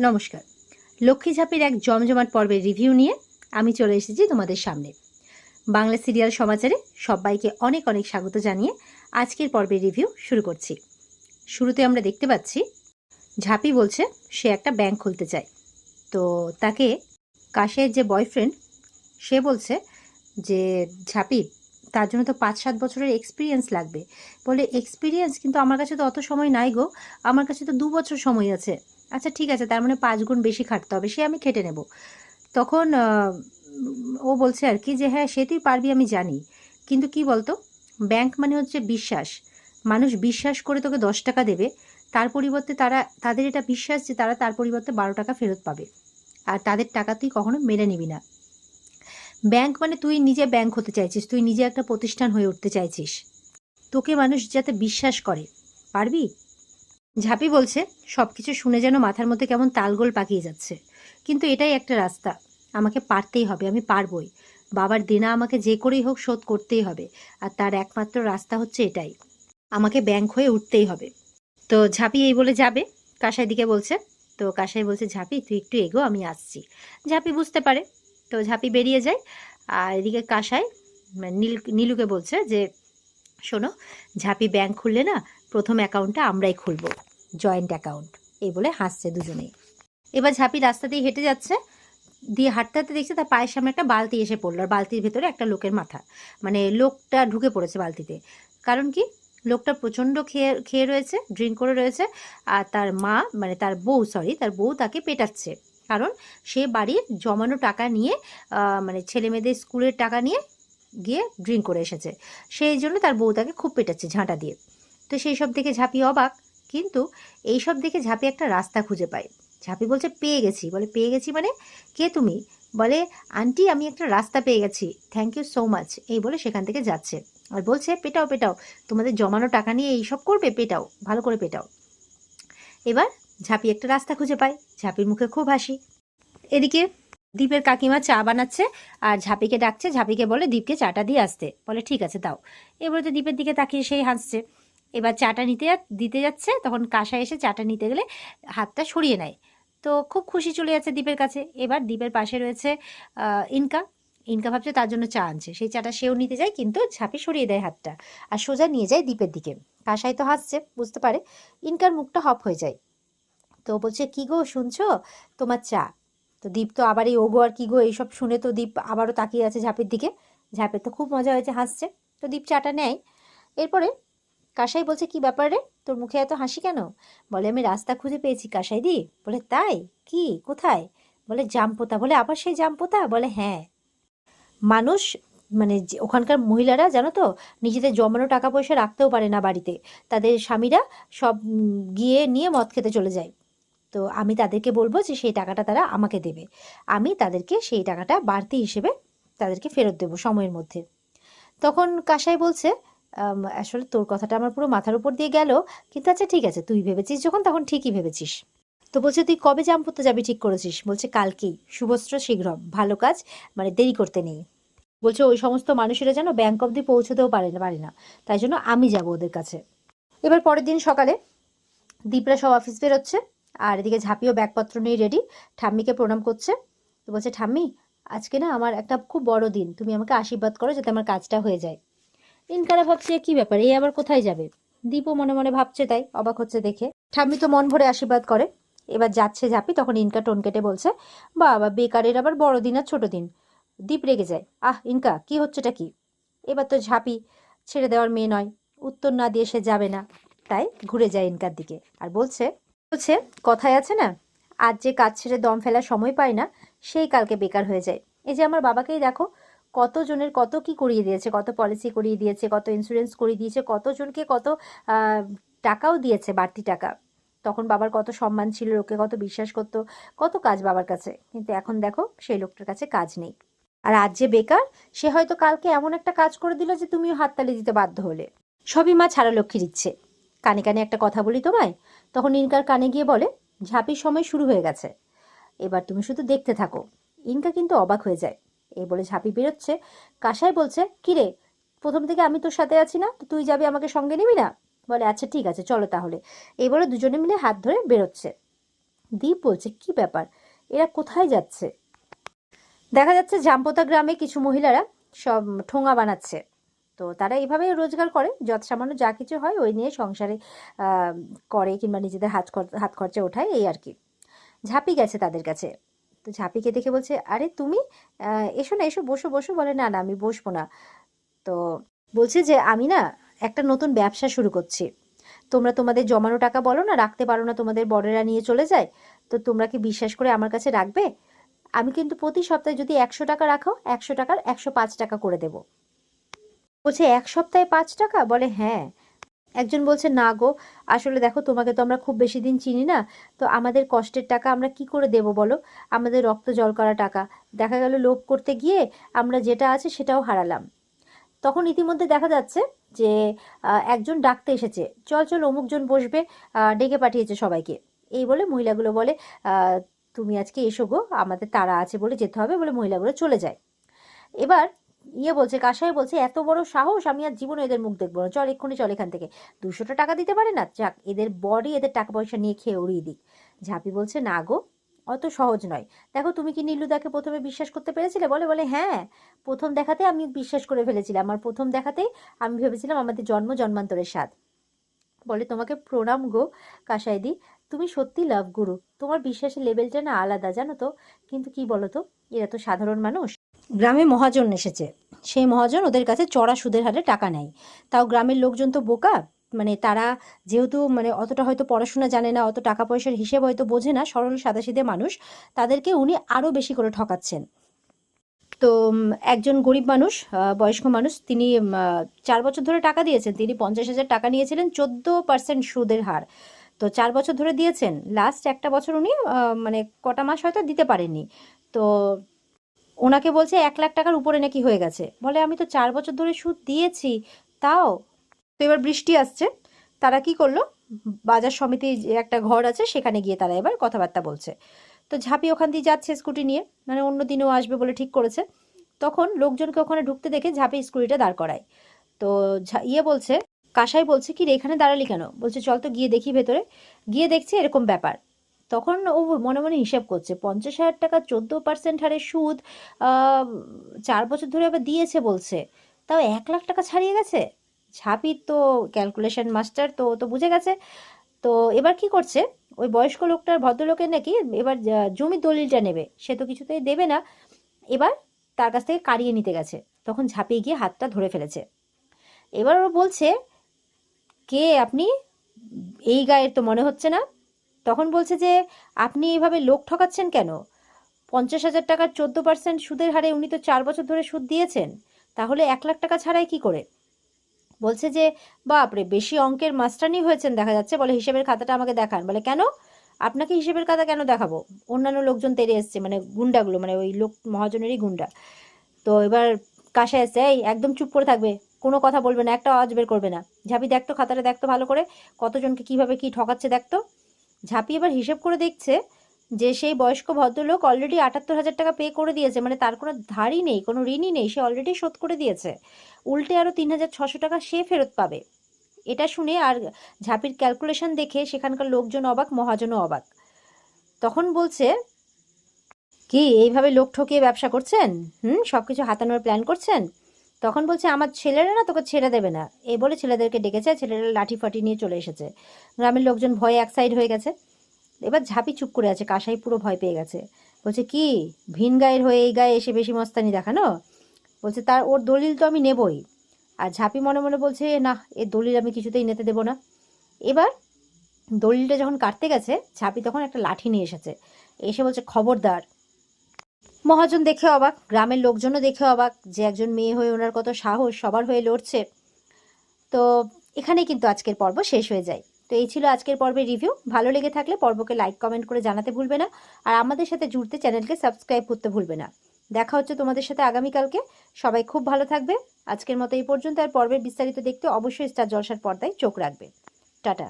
নমস্কার। লক্ষ্মী ঝাঁপির এক জমজমাট পর্বের রিভিউ নিয়ে আমি চলে এসেছি তোমাদের সামনে। বাংলা সিরিয়াল সমাচারে সবাইকে অনেক অনেক স্বাগত জানিয়ে আজকের পর্বের রিভিউ শুরু করছি। শুরুতে আমরা দেখতে পাচ্ছি, ঝাঁপি বলছে সে একটা ব্যাংক খুলতে চায়। তো তাকে কাশের যে বয়ফ্রেন্ড, সে বলছে যে, ঝাঁপি, তার জন্য তো পাঁচ সাত বছরের এক্সপিরিয়েন্স লাগবে। বলে এক্সপিরিয়েন্স কিন্তু আমার কাছে তো অত সময় নাই গো। আমার কাছে তো দু বছর সময় আছে। আচ্ছা ঠিক আছে, তার মানে পাঁচ গুণ বেশি খাটতে হবে, সে আমি খেটে নেব। তখন ও বলছে আর কি যে হ্যাঁ সে তুই পারবি, আমি জানি। কিন্তু কি বলতো? ব্যাংক মানে হচ্ছে বিশ্বাস। মানুষ বিশ্বাস করে তোকে দশ টাকা দেবে, তার পরিবর্তে তারা, তাদের এটা বিশ্বাস যে তারা তার পরিবর্তে বারো টাকা ফেরত পাবে। আর তাদের টাকা তুই কখনো মেনে নিবি না। ব্যাংক মানে তুই নিজে ব্যাংক হতে চাইছিস, তুই নিজে একটা প্রতিষ্ঠান হয়ে উঠতে চাইছিস। তোকে মানুষ যাতে বিশ্বাস করে। পারবি? ঝাঁপি বলছে সব কিছু শুনে যেন মাথার মধ্যে কেমন তালগোল পাকিয়ে যাচ্ছে। কিন্তু এটাই একটা রাস্তা। আমাকে পারতেই হবে, আমি পারবই। বাবার দেনা আমাকে যে করেই হোক শোধ করতেই হবে। আর তার একমাত্র রাস্তা হচ্ছে এটাই। আমাকে ব্যাংক হয়ে উঠতেই হবে। তো ঝাঁপি এই বলে যাবে। কাসাই দিকে বলছে, তো কাসাই বলছে, ঝাঁপি, তুই একটু এগো, আমি আসছি। ঝাঁপি বুঝতে পারে। তো ঝাঁপি বেরিয়ে যায়। আর এদিকে কাসাই মানে নীল, নীলুকে বলছে যে শোনো, ঝাঁপি ব্যাংক খুললে না প্রথম অ্যাকাউন্টটা আমরাই খুলবো জয়েন্ট অ্যাকাউন্ট এই বলে হাসছে দুজনেই। এবার ঝাঁপি রাস্তা দিয়ে হেঁটে যাচ্ছে, দিয়ে হাঁটতে হাঁটতে দেখছে তার পায়ের সামনে একটা বালতি এসে পড়ল, আর বালতির ভেতরে একটা লোকের মাথা। মানে লোকটা ঢুকে পড়েছে বালতিতে। কারণ কি? লোকটা প্রচণ্ড খেয়ে খেয়ে রয়েছে ড্রিঙ্ক করে রয়েছে, আর তার মা মানে তার বউ সরি তার বউ তাকে পেটাচ্ছে। কারণ সে বাড়ির জমানো টাকা নিয়ে মানে ছেলে মেয়েদের স্কুলের টাকা নিয়ে গিয়ে ড্রিঙ্ক করে এসেছে। সেই জন্য তার বউ তাকে খুব পেটাচ্ছে ঝাঁটা দিয়ে। তো সেই সব দেখে ঝাঁপি অবাক, কিন্তু এই সব দেখে ঝাঁপি একটা রাস্তা খুঁজে পায়। ঝাঁপি বলছে, পেয়ে গেছি। বলে, পেয়ে গেছি মানে? কে তুমি? বলে, আন্টি, আমি একটা রাস্তা পেয়ে গেছি। থ্যাংক ইউ সো মাচ এই বলে সেখান থেকে যাচ্ছে। আর বলছে, পেটাও পেটাও। তোমাদের জমানো টাকা নিয়ে এই সব করবে? পেটাও, ভালো করে পেটাও। এবার ঝাঁপি একটা রাস্তা খুঁজে পায়। ঝাঁপির মুখে খুব হাসি। এদিকে দীপের কাকিমা চা বানাচ্ছে আর ঝাঁপিকে ডাকছে, ঝাঁপিকে বলে, দীপকে চাটা দিয়ে আসতে। বলে, ঠিক আছে, দাও। এবারে তো দীপের দিকে তাকিয়ে সেই হাসছে। এবার চাটা নিতে দিতে যাচ্ছে, তখন কাঁসা এসে চাটা নিতে গেলে হাতটা সরিয়ে নেয়। তো খুব খুশি চলে যাচ্ছে দীপের কাছে। এবার দীপের পাশে রয়েছে ইনকা। ইনকা ভাবছে তার জন্য চা আনছে। সেই চাটা সেও নিতে যায়, কিন্তু ঝাঁপি সরিয়ে দেয় হাতটা আর সোজা নিয়ে যায় দীপের দিকে। কাঁসাই তো হাসছে, বুঝতে পারে। ইনকার মুখটা হপ হয়ে যায়। তো বলছে, কি গো, শুনছো? তোমার চা। তো দীপ তো আবার এই ওগো আর কি গো, এইসব শুনে তো দীপ আবারও তাকিয়ে আছে ঝাঁপের দিকে। ঝাঁপের তো খুব মজা হয়েছে, হাসছে। তো দীপ চাটা নেয়। এরপরে কাসাই বলছে, কি ব্যাপার তোর মুখে এত হাসি কেন? বলে, আমি রাস্তা খুঁজে পেয়েছি কাসাই দি। বলে, তাই? কি? কোথায়? বলে, জামপোতা। বলে, আবার সেই জামপোতা? বলে হ্যাঁ। মানুষ মানে ওখানকার মহিলারা জানো তো, নিজেদের জমানো টাকা পয়সা রাখতেও পারে না বাড়িতে। তাদের স্বামীরা সব গিয়ে নিয়ে মদ খেতে চলে যায়। তো আমি তাদেরকে বলব যে সেই টাকাটা তারা আমাকে দেবে। আমি তাদেরকে সেই টাকাটা বাড়তি হিসেবে তাদেরকে ফেরত দেবো সময়ের মধ্যে। তখন কাসাই বলছে আসলে তোর কথাটা আমার পুরো মাথার উপর দিয়ে গেল। কিন্তু আচ্ছা ঠিক আছে, তুই ভেবেছিস যখন, তখন ঠিকই ভেবেছিস। তো বলছে, তুই কবে জাম পড়তে যাবি ঠিক করেছিস? বলছে, কালকেই। শুভস্ত্র শীঘ্রম। ভালো কাজ মানে দেরি করতে নেই। বলছে, ওই সমস্ত মানুষেরা যেন ব্যাংক অব্দি পৌঁছতেও পারে না পারে না। তাই জন্য আমি যাব ওদের কাছে। এবার পরের দিন সকালে দীপরা সব অফিস বেরোচ্ছে। আর এদিকে ঝাঁপিও ব্যাগপত্র নিয়ে রেডি ঠাম্মিকে প্রণাম করছে। তো বলছে, ঠাম্মি, আজকে না আমার একটা খুব বড় দিন। তুমি আমাকে আশীর্বাদ করো যাতে আমার কাজটা হয়ে যায়। ইনকারা ভাবছে, কি ব্যাপার? এই আবার কোথায় যাবে? দীপও মনে মনে ভাবছে তাই অবাক হচ্ছে দেখে। ঠাম্মি তো মন ভরে আশীর্বাদ করে। এবার যাচ্ছে ঝাঁপি, তখন ইনকা টোন কেটে বলছে, বাবা, বেকারের আবার বড় দিন আর ছোট দিন। দীপ রেগে যায়, আহ, ইনকা, কি হচ্ছেটা কি? এবার তো ঝাঁপি ছেড়ে দেওয়ার মেয়ে নয়। উত্তর না দিয়ে সে যাবে না। তাই ঘুরে যায় ইনকার দিকে। আর বলছে বলছে কথায় আছে না, আজ যে কাজ ছেড়ে দম ফেলার সময় পায় না, সেই কালকে বেকার হয়ে যায়। এই যে আমার বাবাকেই দেখো, কতজনের কত কি করিয়ে দিয়েছে, কত পলিসি করিয়ে দিয়েছে, কত ইন্স্যুরেন্স করিয়ে দিয়েছে, কতজনকে কত টাকাও দিয়েছে বাড়তি টাকা। তখন বাবার কত সম্মান ছিল, লোকে কত বিশ্বাস করতো, কত কাজ বাবার কাছে। কিন্তু এখন দেখো, সেই লোকটার কাছে কাজ নেই। আর আজ যে বেকার, সে হয়তো কালকে এমন একটা কাজ করে দিল যে তুমিও হাততালি দিতে বাধ্য হলে। সবই মা ছাড়া লক্ষ্মীর ইচ্ছে। কানে কানে একটা কথা বলি তোমায়? তখন ইনকার কানে গিয়ে বলে, ঝাঁপির সময় শুরু হয়ে গেছে। এবার তুমি শুধু দেখতে থাকো। ইনকা কিন্তু অবাক হয়ে যায়। এই বলে ঝাঁপি বেরোচ্ছে। কাসাই বলছে কিরে প্রথম থেকে আমি তোর সাথে আছি না? তুই যাবি আমাকে সঙ্গে নিবি না? বলে আচ্ছা ঠিক আছে, চলো তাহলে। এই বলে দুজনে মিলে হাত ধরে বেরোচ্ছে। দীপ বলছে, কি ব্যাপার? এরা কোথায় যাচ্ছে? দেখা যাচ্ছে, জাম্পোতা গ্রামে কিছু মহিলারা সব ঠোঙা বানাচ্ছে। তো তারা এইভাবে রোজগার করে। যত সামান্য যা কিছু হয় ওই নিয়ে সংসারে করে কিংবা নিজেদের হাত হাত খরচা ওঠায় এই আর কি। ঝাঁপি গেছে তাদের কাছে। তো ঝাঁপিকে দেখে বলছে, আরে তুমি এসো না, এসো, বসো বসো। বলে, না না, আমি বসবো না। তো বলছে যে, আমি না একটা নতুন ব্যবসা শুরু করছি। তোমরা তোমাদের জমানো টাকা বলো না, রাখতে পারো না, তোমাদের বড়েরা নিয়ে চলে যায়। তো তোমরা কি বিশ্বাস করে আমার কাছে রাখবে? আমি কিন্তু প্রতি সপ্তাহে যদি একশো টাকা রাখো, একশো টাকার একশো পাঁচ টাকা করে দেব। বলছে, এক সপ্তাহে পাঁচ টাকা? বলে হ্যাঁ। একজন বলছে, না গো, আসলে দেখো, তোমাকে তো আমরা খুব বেশি দিন চিনি না, তো আমাদের কষ্টের টাকা আমরা কি করে দেব বলো? আমাদের রক্ত জল করা টাকা। দেখা গেল লোভ করতে গিয়ে আমরা যেটা আছে সেটাও হারালাম। তখন ইতিমধ্যে দেখা যাচ্ছে যে একজন ডাকতে এসেছে। চল চল, অমুকজন বসবে। ডেকে পাঠিয়েছে সবাইকে। এই বলে মহিলাগুলো বলে তুমি আজকে এসো গো, আমাদের তারা আছে বলে যেতে হবে। বলে মহিলাগুলো চলে যায়। এবার ইয়ে বলছে, কাসাই বলছে, এত বড় সাহস, আমি আর জীবনে এদের মুখ দেখব না। চল, এক্ষুনি চল এখান থেকে। দুশোটা টাকা দিতে পারে না? যাক, এদের বডি, এদের টাকা পয়সা নিয়ে খেয়ে উড়িয়ে দিক। ঝাঁপি বলছে, না গো, অত সহজ নয়। দেখো, তুমি কি নীলুদাকে প্রথমে বিশ্বাস করতে পেরেছিলে? বলে বলে হ্যাঁ প্রথম দেখাতে আমি বিশ্বাস করে ফেলেছিলাম আমার প্রথম দেখাতেই আমি ভেবেছিলাম আমাদের জন্ম জন্মান্তরের স্বাদ। বলে, তোমাকে প্রণাম গো কাসাইদি তুমি সত্যি লাভ গুরু তোমার বিশ্বাসের লেভেলটা না আলাদা, জানো তো? কিন্তু কি বলো তো? এরা তো সাধারণ মানুষ। গ্রামে মহাজন এসেছে। সেই মহাজন ওদের কাছে চড়া সুদের হারে টাকা নেয়। তাও গ্রামের লোকজন তো বোকা। মানে তারা যেহেতু মানে অতটা হয়তো পড়াশোনা জানে না, অত টাকা পয়সার হিসেব হয়তো বোঝে না, সরল সাদাসিধে মানুষ, তাদেরকে উনি আরও বেশি করে ঠকাচ্ছেন। তো একজন গরিব মানুষ বয়স্ক মানুষ, তিনি চার বছর ধরে টাকা দিয়েছেন। তিনি পঞ্চাশ হাজার টাকা নিয়েছিলেন, চোদ্দ পার্সেন্ট সুদের হার। তো চার বছর ধরে দিয়েছেন। লাস্ট একটা বছর উনি মানে কটা মাস হয়তো দিতে পারেননি। তো ওনাকে বলছে এক লাখ টাকার উপরে নাকি হয়ে গেছে। বলে, আমি তো চার বছর ধরে সুদ দিয়েছি, তাও? তো এবার বৃষ্টি আসছে। তারা কি করল? বাজার সমিতির যে একটা ঘর আছে, সেখানে গিয়ে তারা এবার কথাবার্তা বলছে। তো ঝাঁপি ওখান দিয়ে যাচ্ছে স্কুটি নিয়ে মানে অন্য দিনেও আসবে বলে ঠিক করেছে। তখন লোকজনকে ওখানে ঢুকতে দেখে ঝাঁপি স্কুটিটা দাঁড় করায়। তো ইয়ে বলছে, কাসাই বলছে, কি রে, এখানে দাঁড়ালি কেন? বলছে, চল তো গিয়ে দেখি ভেতরে। গিয়ে দেখছি এরকম ব্যাপার। তখন ও মনে মনে হিসাব করছে, পঞ্চাশ হাজার টাকা চোদ্দ পার্সেন্ট হারে সুদ চার বছর ধরে আবার দিয়েছে বলছে। তাও এক লাখ টাকা ছাড়িয়ে গেছে? ঝাঁপির তো ক্যালকুলেশন মাস্টার তো তো বুঝে গেছে। তো এবার কি করছে? ওই বয়স্ক লোকটার ভদ্রলোকের নাকি এবার জমির দলিলটা নেবে। সে তো কিছুতেই দেবে না। এবার তার কাছ থেকে কাড়িয়ে নিতে গেছে। তখন ঝাঁপিয়ে গিয়ে হাতটা ধরে ফেলেছে। এবার ও বলছে, কে আপনি? এই গায়ের তো মনে হচ্ছে না। তখন বলছে যে, আপনি এভাবে লোক ঠকাচ্ছেন কেন? পঞ্চাশ হাজার টাকার চোদ্দ পার্সেন্ট সুদের হারে উনি তো চার বছর ধরে সুদ দিয়েছেন। তাহলে এক লাখ টাকা ছাড়াই কি করে? বলছে যে বাপরে বেশি অঙ্কের মাস্টারনি হয়েছেন দেখা যাচ্ছে। বলে, হিসেবের খাতাটা আমাকে দেখান। বলে, কেন? আপনাকে হিসেবের খাতা কেন দেখাবো? অন্যান্য লোকজন তেরে এসছে মানে গুন্ডাগুলো মানে ওই লোক মহাজনেরই গুন্ডা। তো এবার কাশে এসছে, এই, একদম চুপ করে থাকবে, কোনো কথা বলবে না, একটা আওয়াজ বের করবে না। ঝাঁপি দেখতো খাতাটা দেখতো ভালো করে, কতজনকে কীভাবে কি ঠকাচ্ছে দেখতো ঝাঁপি এবার হিসেব করে দেখছে যে সেই বয়স্ক ভদ্রলোক অলরেডি আটাত্তর হাজার টাকা পে করে দিয়েছে মানে তার কোনো ধারই নেই, কোনো ঋণই নেই, সে অলরেডি শোধ করে দিয়েছে। উল্টে আরও তিন হাজার ছশো টাকা সে ফেরত পাবে। এটা শুনে আর ঝাঁপির ক্যালকুলেশন দেখে সেখানকার লোকজন অবাক, মহাজনও অবাক। তখন বলছে, কি, এইভাবে লোক ঠকিয়ে ব্যবসা করছেন? হুম সব কিছু হাতানোর প্ল্যান করছেন? তখন বলছে, আমার ছেলেরা না তোকে ছেড়ে দেবে না। এই বলে ছেলেদেরকে ডেকেছে ছেলেরা লাঠি ফাটি নিয়ে চলে এসেছে। গ্রামের লোকজন ভয়ে এক সাইড হয়ে গেছে। এবার ঝাঁপি চুপ করে আছে কাসাই পুরো ভয় পেয়ে গেছে। বলছে, কি? ভিন গায়ের হয়ে এই গায়ে এসে বেশি মস্তানি দেখানো? বলছে, তার, ওর দলিল তো আমি নেবই। আর ঝাঁপি মনে মনে বলছে, না, এর দলিল আমি কিছুতেই নিতে দেবো না। এবার দলিলটা যখন কাটতে গেছে, ঝাঁপি তখন একটা লাঠি নিয়ে এসেছে। এসে বলছে, খবরদার মহাজন দেখে অবাক, গ্রামের লোকজনও দেখে অবাক যে একজন মেয়ে হয়ে ওনার কত সাহস, সবার হয়ে লড়ছে। তো এখানেই কিন্তু আজকের পর্ব শেষ হয়ে যায়। তো এই ছিল আজকের পর্বের রিভিউ ভালো লেগে থাকলে পর্বকে লাইক কমেন্ট করে জানাতে ভুলবে না। আর আমাদের সাথে জুড়তে চ্যানেলকে সাবস্ক্রাইব করতে ভুলবে না। দেখা হচ্ছে তোমাদের সাথে আগামীকালকে। সবাই খুব ভালো থাকবে। আজকের মতো এই পর্যন্ত। আর পর্বের বিস্তারিত দেখতে অবশ্যই স্টার জলসার পর্দায় চোখ রাখবে। টাটা।